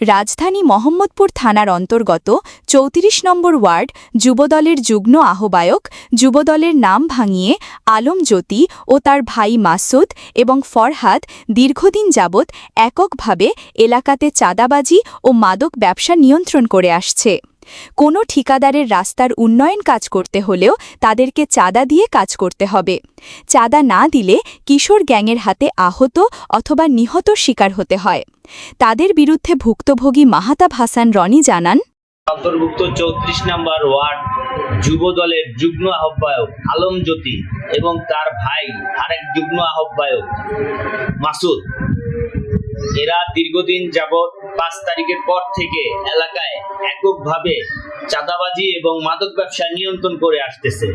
রাজধানী মোহাম্মদপুর থানার অন্তর্গত চৌত্রিশ নম্বর ওয়ার্ড যুবদলের যুগ্ম আহ্বায়ক, যুবদলের নাম ভাঙিয়ে আলম জ্যোতি ও তার ভাই মাসুদ এবং ফরহাদ দীর্ঘদিন যাবৎ এককভাবে এলাকাতে চাঁদাবাজি ও মাদক ব্যবসা নিয়ন্ত্রণ করে আসছে। কোনো ঠিকাদারের রাস্তার উন্নয়ন কাজ করতে হলেও তাদেরকে চাঁদা দিয়ে কাজ করতে হবে। চাঁদা না দিলে কিশোর গ্যাংয়ের হাতে আহত অথবা নিহত শিকার হতে হয়। তাদের বিরুদ্ধে ভুক্তভোগী মাহাতাব হাসান রনি জানান, অন্তর্ভুক্ত চৌত্রিশ নম্বর ওয়ার্ড যুব দলের যুগ্ম আহ্বায়ক আলম জ্যোতি এবং তার ভাই আরেক যুগ্ম আহ্বায়ক মাসুদ। এরা দীর্ঘদিন যাবৎ পাঁচ তারিখের পর থেকে এলাকায় এককভাবে চাঁদাবাজি এবং মাদক ব্যবসা নিয়ন্ত্রণ করে আসতেছে।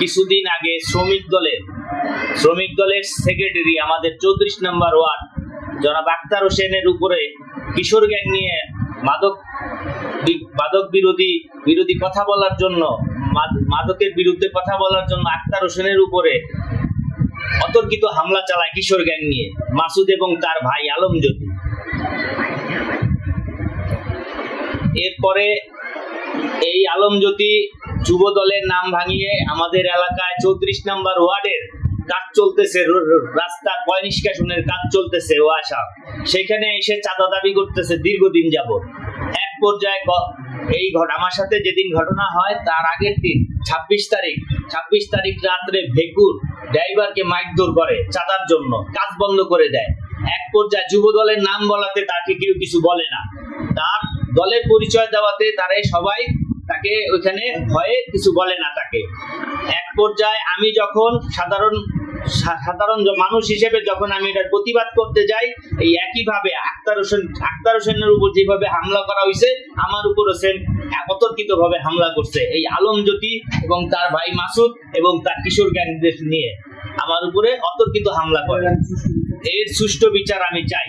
কিছুদিন আগে শ্রমিক দলের শ্রমিক দলের সেক্রেটারি আমাদের চৌত্রিশ নম্বর ওয়ার্ড, জনাব আক্তার হোসেনের উপরে কিশোর গ্যাং নিয়ে মাদক মাদক বিরোধী বিরোধী কথা বলার জন্য মাদকের বিরুদ্ধে কথা বলার জন্য আক্তার হোসেনের উপরে অতর্কিত হামলা চালায় কিশোর গ্যাং নিয়ে, মাসুদ এবং তার ভাই আলম এরপরে এই আলম জ্যোতি যুব দলের নাম ভাঙিয়ে আমাদের এলাকায় চৌত্রিশ নম্বর ওয়ার্ডের কাজ চলতেছে রাস্তা কয় নিষ্কাশনের কাজ চলতেছে ও আশা সেখানে এসে চাঁদা দাবি করতেছে দীর্ঘদিন যাবত এক পর্যায়ে এই ঘট, আমার সাথে যেদিন ঘটনা হয় তার আগের দিন, ছাব্বিশ তারিখ ছাব্বিশ তারিখ রাত্রে ভেকুর ড্রাইভারকে মাইকদৌর করে চাঁদার জন্য, কাজ বন্ধ করে দেয়। এক পর্যায়ে যুব দলের নাম বলাতে তাকে কেউ কিছু বলে না। তার দলের পরিচয় দেওয়াতে তারাই সবাই তাকে ওইখানে ভয়ে কিছু বলে না তাকে। এক পর্যায়ে আমি যখন সাধারণ সাধারণ মানুষ হিসেবে যখন আমি এটার প্রতিবাদ করতে যাই, এই একইভাবে আক্তার হোসেন, আক্তার হোসেনের উপর যেভাবে হামলা করা হয়েছে আমার উপর হোসেন অতর্কিত ভাবে হামলা করছে এই আলম জ্যোতি এবং তার ভাই মাসুদ এবং তার কিশোর গ্যাংদের নিয়ে। আমার উপরে অতর্কিত হামলা করে। এর সুষ্ঠু বিচার আমি চাই।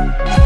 啊。